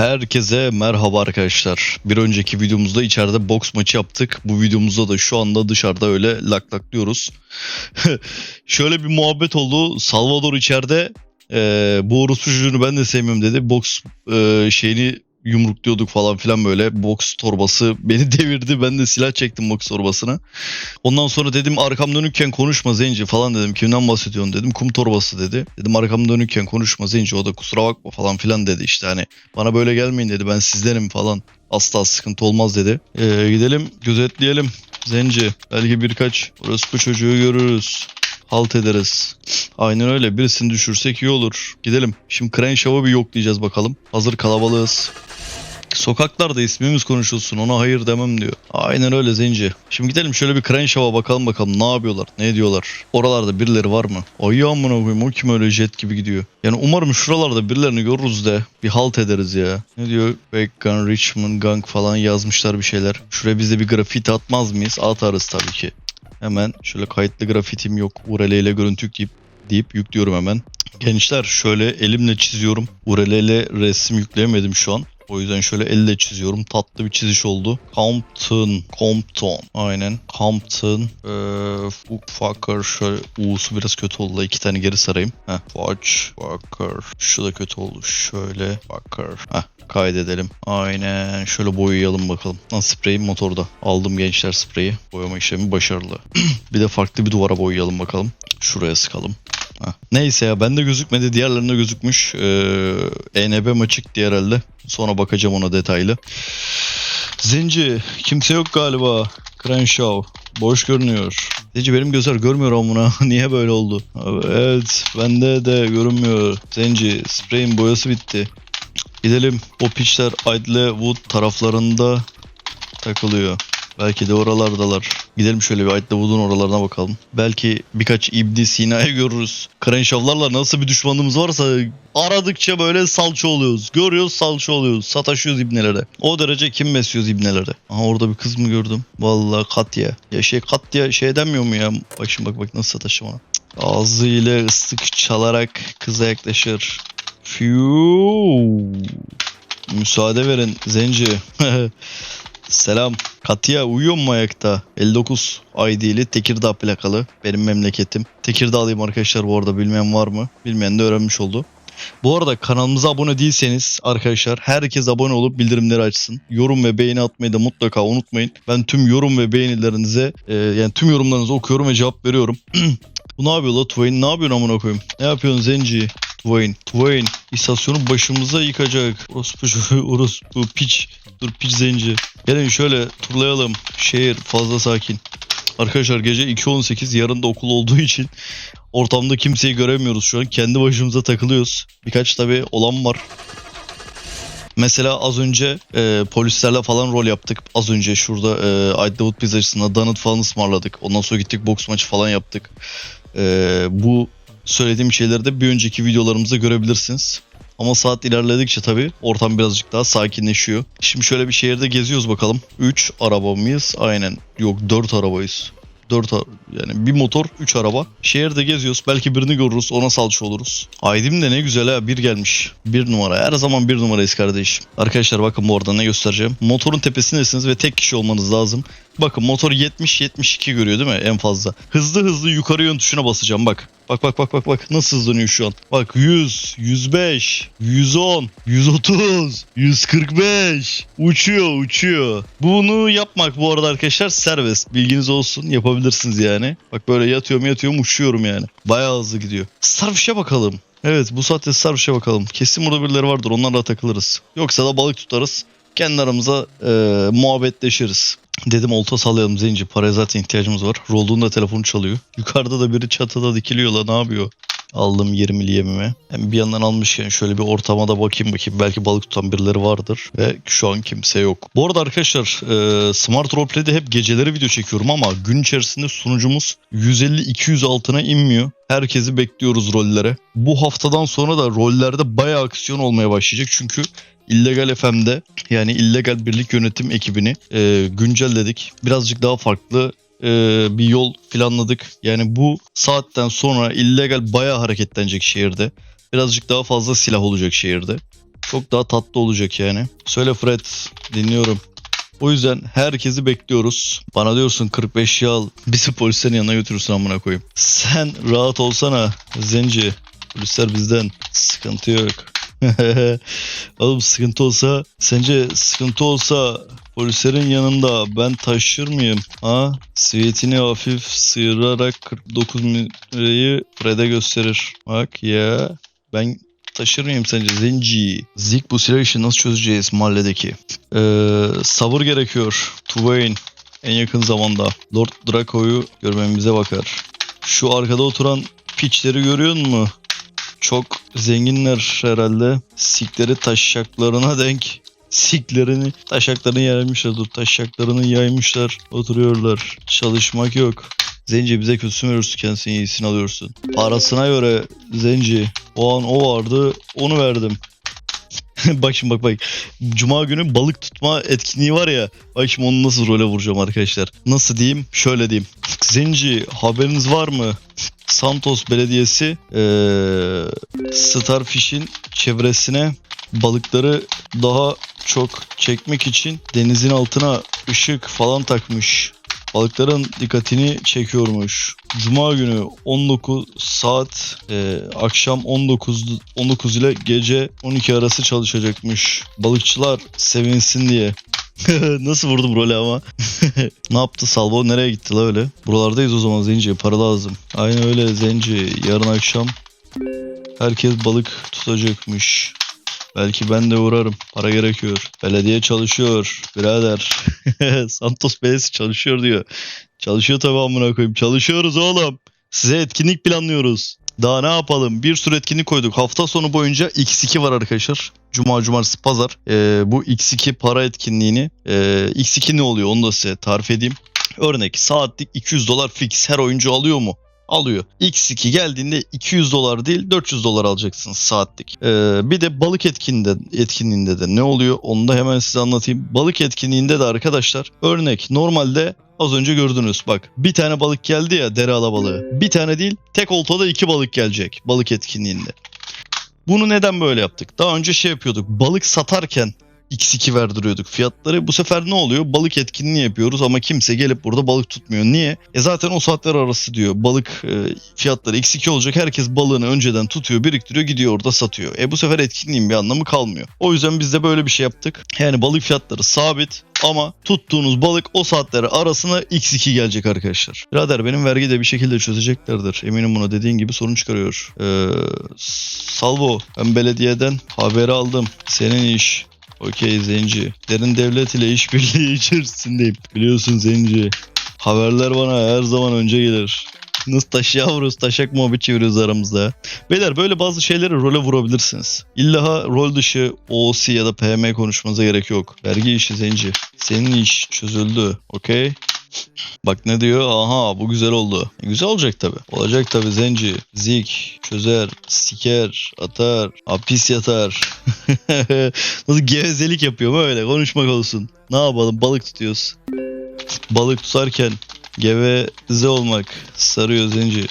Herkese merhaba arkadaşlar. Bir önceki videomuzda içeride boks maçı yaptık. Bu videomuzda da şu anda dışarıda öyle laklaklıyoruz. Şöyle bir muhabbet oldu. Salvador içeride e, bu orospu çocuğunu ben de sevmiyorum dedi. Boks e, şeyini yumrukluyorduk falan filan böyle. Boks torbası beni devirdi. Ben de silah çektim boks torbasına. Ondan sonra dedim arkam dönükken konuşma Zenci falan dedim. Kimden bahsediyorsun dedim. Kum torbası dedi. Dedim arkam dönükken konuşma Zenci o da kusura bakma falan filan dedi işte hani. Bana böyle gelmeyin dedi ben sizlerim falan. Asla sıkıntı olmaz dedi. Ee, gidelim gözetleyelim Zenci. Belki birkaç orospu çocuğu görürüz. Halt ederiz. Aynen öyle. Birisini düşürsek iyi olur. Gidelim. Şimdi Cranshaw'ı bir yoklayacağız bakalım. Hazır kalabalığız. Sokaklarda ismimiz konuşulsun ona hayır demem diyor. Aynen öyle Zenci. Şimdi gidelim şöyle bir Cranshaw'a bakalım bakalım ne yapıyorlar ne ediyorlar. Oralarda birileri var mı? Ay amına koyayım o kim öyle jet gibi gidiyor. Yani umarım şuralarda birilerini görürüz de bir halt ederiz ya. Ne diyor? Bacon, Richmond, Gang falan yazmışlar bir şeyler. Şuraya biz de bir grafiti atmaz mıyız? Atarız tabii ki. Hemen şöyle kayıtlı grafitim yok. URL ile görüntü yükleyip deyip yüklüyorum hemen. Gençler şöyle elimle çiziyorum. URL ile resim yükleyemedim şu an. O yüzden şöyle elle çiziyorum. Tatlı bir çiziş oldu. Compton. Compton. Aynen. Compton. Ee, fucker. Şöyle U'su biraz kötü oldu. İki tane geri sarayım. Heh. Watch. Fucker. Şu da kötü oldu. Şöyle. Fucker. Heh. Kaydedelim. Aynen. Şöyle boyayalım bakalım. Lan spreyim motorda. Aldım gençler spreyi. Boyama işlemi başarılı. bir de farklı bir duvara boyayalım bakalım. Şuraya sıkalım. Heh. Neyse ya bende gözükmedi diğerlerinde gözükmüş. Ee, ENB açık diğer elde. Sonra bakacağım ona detaylı. Zenci kimse yok galiba. Crenshaw boş görünüyor. Zenci benim gözler görmüyor amına. Niye böyle oldu? Evet bende de görünmüyor. Zenci spreyin boyası bitti. Gidelim. O piçler Idlewood taraflarında takılıyor. Belki de oralardalar. Gidelim şöyle bir Idlewood'un oralarına bakalım. Belki birkaç İbni Sina'yı görürüz. Cranshaw'larla nasıl bir düşmanımız varsa aradıkça böyle salça oluyoruz. Görüyoruz salça oluyoruz. Sataşıyoruz ibnelere. O derece kim besliyoruz ibnelere. Aha orada bir kız mı gördüm? Vallahi Katya. Ya şey Katya şey denmiyor mu ya? Bak şimdi bak bak nasıl sataşım ona. Ağzıyla ıslık çalarak kıza yaklaşır. Fiu. Müsaade verin Zenci. Selam. Katya uyuyor mu ayakta? 59 ID'li Tekirdağ plakalı. Benim memleketim. Tekirdağlıyım arkadaşlar bu arada bilmeyen var mı? Bilmeyen de öğrenmiş oldu. Bu arada kanalımıza abone değilseniz arkadaşlar herkes abone olup bildirimleri açsın. Yorum ve beğeni atmayı da mutlaka unutmayın. Ben tüm yorum ve beğenilerinize e, yani tüm yorumlarınızı okuyorum ve cevap veriyorum. Bu ne yapıyor la Twain? Ne yapıyorsun amına koyayım? Ne yapıyorsun Zenci? Twain. Twain. İstasyonu başımıza yıkacak. Orospu, orospu piç. Dur piç zenci. Gelin şöyle turlayalım. Şehir fazla sakin. Arkadaşlar gece 2.18 yarın da okul olduğu için ortamda kimseyi göremiyoruz şu an. Kendi başımıza takılıyoruz. Birkaç tabi olan var. Mesela az önce e, polislerle falan rol yaptık. Az önce şurada e, Idlewood pizzacısında donut falan ısmarladık. Ondan sonra gittik boks maçı falan yaptık. E, bu söylediğim şeyleri de bir önceki videolarımızda görebilirsiniz. Ama saat ilerledikçe tabii ortam birazcık daha sakinleşiyor. Şimdi şöyle bir şehirde geziyoruz bakalım. 3 araba mıyız? Aynen. Yok 4 arabayız. 4 yani bir motor 3 araba. Şehirde geziyoruz. Belki birini görürüz. Ona salça oluruz. Aydim de ne güzel ha. Bir gelmiş. Bir numara. Her zaman bir numarayız kardeşim. Arkadaşlar bakın bu arada ne göstereceğim. Motorun tepesindesiniz ve tek kişi olmanız lazım. Bakın motor 70-72 görüyor değil mi en fazla. Hızlı hızlı yukarı yön tuşuna basacağım bak. Bak bak bak bak bak nasıl hızlanıyor şu an. Bak 100, 105, 110, 130, 145. Uçuyor uçuyor. Bunu yapmak bu arada arkadaşlar serbest. Bilginiz olsun yapabilirsiniz yani. Bak böyle yatıyorum yatıyorum uçuyorum yani. Bayağı hızlı gidiyor. Starfish'e bakalım. Evet bu saatte Starfish'e bakalım. Kesin burada birileri vardır onlarla takılırız. Yoksa da balık tutarız. Kendi aramıza e, muhabbetleşiriz. Dedim olta sallayalım Zenci. Paraya zaten ihtiyacımız var. Rolduğunda telefonu çalıyor. Yukarıda da biri çatıda dikiliyor la ne yapıyor? Aldım 20 yemime. Hem bir yandan almışken şöyle bir ortama da bakayım bakayım. Belki balık tutan birileri vardır. Ve şu an kimse yok. Bu arada arkadaşlar e, Smart Roleplay'de hep geceleri video çekiyorum ama gün içerisinde sunucumuz 150-200 altına inmiyor. Herkesi bekliyoruz rollere. Bu haftadan sonra da rollerde bayağı aksiyon olmaya başlayacak. Çünkü İllegal FM'de yani illegal birlik yönetim ekibini e, güncelledik. Birazcık daha farklı e, bir yol planladık. Yani bu saatten sonra illegal bayağı hareketlenecek şehirde. Birazcık daha fazla silah olacak şehirde. Çok daha tatlı olacak yani. Söyle Fred dinliyorum. O yüzden herkesi bekliyoruz. Bana diyorsun 45 yıl bizi polislerin yanına götürürsün amına koyayım. Sen rahat olsana Zenci. Polisler bizden. Sıkıntı yok. Oğlum sıkıntı olsa sence sıkıntı olsa polislerin yanında ben taşır mıyım? Ha? Siviyetini hafif sıyırarak 49 lirayı Fred'e gösterir. Bak ya ben taşır mıyım sence Zenci? Zik bu silah işini nasıl çözeceğiz mahalledeki? Ee, sabır gerekiyor. Twain en yakın zamanda Lord Draco'yu görmemize bakar. Şu arkada oturan piçleri görüyor musun? Çok zenginler herhalde. Sikleri taşaklarına denk. Siklerini taşaklarını yaymışlar. Dur taşaklarını yaymışlar. Oturuyorlar. Çalışmak yok. Zenci bize kötüsü veriyorsun kendisini iyisini alıyorsun. Parasına göre Zenci. O an o vardı onu verdim. bak şimdi bak bak. Cuma günü balık tutma etkinliği var ya. Bak şimdi onu nasıl role vuracağım arkadaşlar. Nasıl diyeyim? Şöyle diyeyim. Zenci haberiniz var mı? Santos Belediyesi eee Starfish'in çevresine balıkları daha çok çekmek için denizin altına ışık falan takmış. Balıkların dikkatini çekiyormuş. Cuma günü 19 saat e, akşam 19 19 ile gece 12 arası çalışacakmış. Balıkçılar sevinsin diye. Nasıl vurdum role ama. ne yaptı Salvo? Nereye gitti la öyle? Buralardayız o zaman Zenci. Para lazım. Aynen öyle Zenci. Yarın akşam herkes balık tutacakmış. Belki ben de uğrarım. Para gerekiyor. Belediye çalışıyor. Birader. Santos Belediyesi çalışıyor diyor. Çalışıyor tabii amına koyayım. Çalışıyoruz oğlum. Size etkinlik planlıyoruz. Daha ne yapalım? Bir sürü etkinlik koyduk. Hafta sonu boyunca X2 var arkadaşlar. Cuma, cumartesi, pazar. Ee, bu X2 para etkinliğini. E, X2 ne oluyor onu da size tarif edeyim. Örnek saatlik 200 dolar fix her oyuncu alıyor mu? Alıyor. X2 geldiğinde 200 dolar değil 400 dolar alacaksınız saatlik. Ee, bir de balık etkinliğinde, etkinliğinde de ne oluyor onu da hemen size anlatayım. Balık etkinliğinde de arkadaşlar örnek normalde az önce gördünüz bak bir tane balık geldi ya dere alabalığı. Bir tane değil tek oltada iki balık gelecek balık etkinliğinde. Bunu neden böyle yaptık? Daha önce şey yapıyorduk balık satarken X2 verdiriyorduk fiyatları. Bu sefer ne oluyor? Balık etkinliği yapıyoruz ama kimse gelip burada balık tutmuyor. Niye? E zaten o saatler arası diyor. Balık e, fiyatları X2 olacak. Herkes balığını önceden tutuyor, biriktiriyor, gidiyor orada satıyor. E bu sefer etkinliğin bir anlamı kalmıyor. O yüzden biz de böyle bir şey yaptık. Yani balık fiyatları sabit ama tuttuğunuz balık o saatleri arasına X2 gelecek arkadaşlar. Birader benim vergi de bir şekilde çözeceklerdir. Eminim buna dediğin gibi sorun çıkarıyor. Ee, Salvo ben belediyeden haberi aldım. Senin iş Okey Zenci. Derin devlet ile işbirliği içerisindeyim. Biliyorsun Zenci. Haberler bana her zaman önce gelir. Nasıl taş yavruyoruz, taşak muhabbet çeviriyoruz aramızda. Beyler böyle bazı şeyleri role vurabilirsiniz. İlla rol dışı OC ya da PM konuşmanıza gerek yok. Vergi işi Zenci. Senin iş çözüldü. Okey? Bak ne diyor? Aha bu güzel oldu. Güzel olacak tabi. Olacak tabi Zenci. Zik, çözer, siker, atar, hapis yatar. Nasıl gevezelik yapıyor böyle konuşmak olsun. Ne yapalım balık tutuyoruz. Balık tutarken geveze olmak sarıyor Zenci.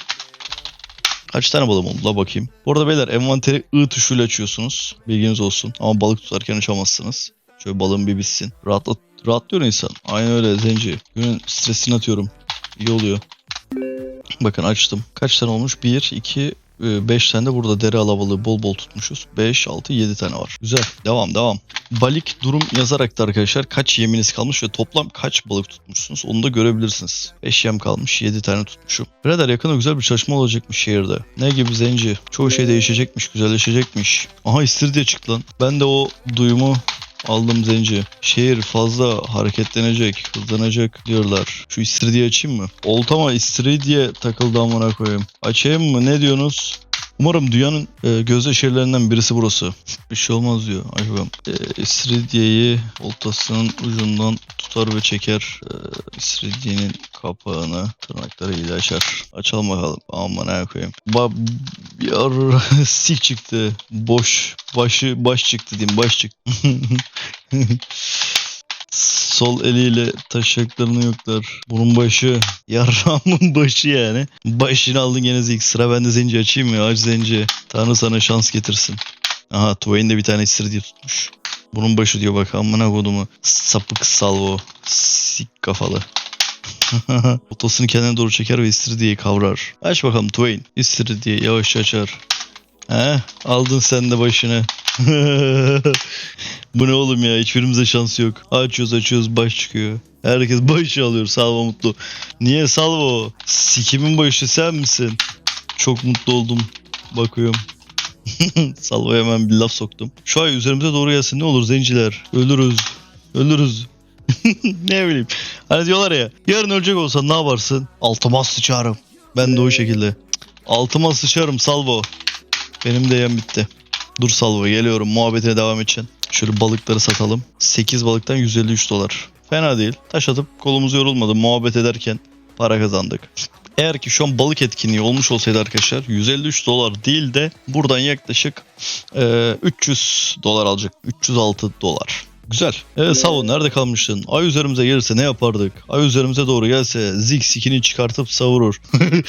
Kaç tane balım oldu la bakayım. Bu arada beyler envanteri I tuşuyla açıyorsunuz. Bilginiz olsun. Ama balık tutarken açamazsınız. Şöyle balığın bir bitsin. Rahatlat rahatlıyor insan. Aynen öyle Zenci. Günün stresini atıyorum. İyi oluyor. Bakın açtım. Kaç tane olmuş? 1, 2, 5 tane de burada dere alabalığı bol bol tutmuşuz. 5, 6, 7 tane var. Güzel. Devam devam. Balik durum yazarak da arkadaşlar kaç yeminiz kalmış ve toplam kaç balık tutmuşsunuz onu da görebilirsiniz. 5 yem kalmış 7 tane tutmuşum. Birader yakında güzel bir çalışma olacakmış şehirde. Ne gibi zenci? Çoğu şey değişecekmiş, güzelleşecekmiş. Aha istiridye çıktı lan. Ben de o duyumu Aldım zenci. Şehir fazla hareketlenecek, hızlanacak diyorlar. Şu istiridye açayım mı? Oltama istiridye takıldı amına koyayım. Açayım mı? Ne diyorsunuz? Umarım dünyanın e, gözde şehirlerinden birisi burası. Bir şey olmaz diyor. Bakalım. E, İstiridye'yi oltasının ucundan tutar ve çeker. E, İstiridye'nin kapağını tırnaklarıyla açar. Açalım bakalım. Aman ne koyayım. Ba bir sik çıktı. Boş. Başı baş çıktı diyeyim. Baş çıktı. Sol eliyle taşaklarını yoklar. Bunun başı. Yarramın başı yani. Başını aldın gene zik. Sıra bende zenci açayım mı? Aç zenci. Tanrı sana şans getirsin. Aha Twain de bir tane istiridye tutmuş. Bunun başı diyor bak amına kodumu. Sapık salvo. Sik kafalı. Otosunu kendine doğru çeker ve istiridyeyi kavrar. Aç bakalım Twain. İstiridye yavaşça açar. He aldın sen de başını. Bu ne oğlum ya hiçbirimize şansı yok. Açıyoruz açıyoruz baş çıkıyor. Herkes başı alıyor Salvo mutlu. Niye Salvo? Sikimin başı sen misin? Çok mutlu oldum. Bakıyorum. Salvo'ya hemen bir laf soktum. Şu ay üzerimize doğru gelsin ne olur zenciler. Ölürüz. Ölürüz. ne bileyim. Hani diyorlar ya yarın ölecek olsan ne yaparsın? Altıma sıçarım. Ben de o şekilde. Altıma sıçarım Salvo. Benim de yem bitti. Dur Salvo geliyorum muhabbetine devam edeceksin. Şöyle balıkları satalım. 8 balıktan 153 dolar. Fena değil. Taş atıp kolumuz yorulmadı. Muhabbet ederken para kazandık. Eğer ki şu an balık etkinliği olmuş olsaydı arkadaşlar 153 dolar değil de buradan yaklaşık e, 300 dolar alacak. 306 dolar. Güzel. Evet Savo nerede kalmıştın? Ay üzerimize gelirse ne yapardık? Ay üzerimize doğru gelse Zik sikini çıkartıp savurur.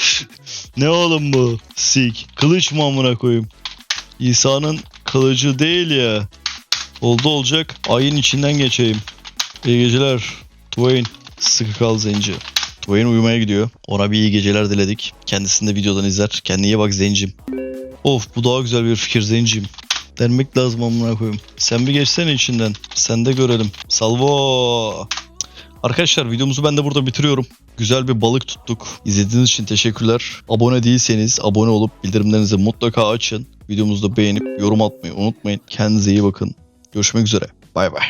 ne oğlum bu? Sik. Kılıç mı amına koyayım? İsa'nın kılıcı değil ya. Oldu olacak. Ayın içinden geçeyim. İyi geceler. Twain. Sıkı kal zenci. Twain uyumaya gidiyor. Ona bir iyi geceler diledik. Kendisini de videodan izler. Kendine iyi bak zencim. Of bu daha güzel bir fikir zencim. Denmek lazım amına koyayım. Sen bir geçsene içinden. Sen de görelim. Salvo. Arkadaşlar videomuzu ben de burada bitiriyorum. Güzel bir balık tuttuk. İzlediğiniz için teşekkürler. Abone değilseniz abone olup bildirimlerinizi mutlaka açın. Videomuzu da beğenip yorum atmayı unutmayın. Kendinize iyi bakın. Görüşmek üzere. Bay bay.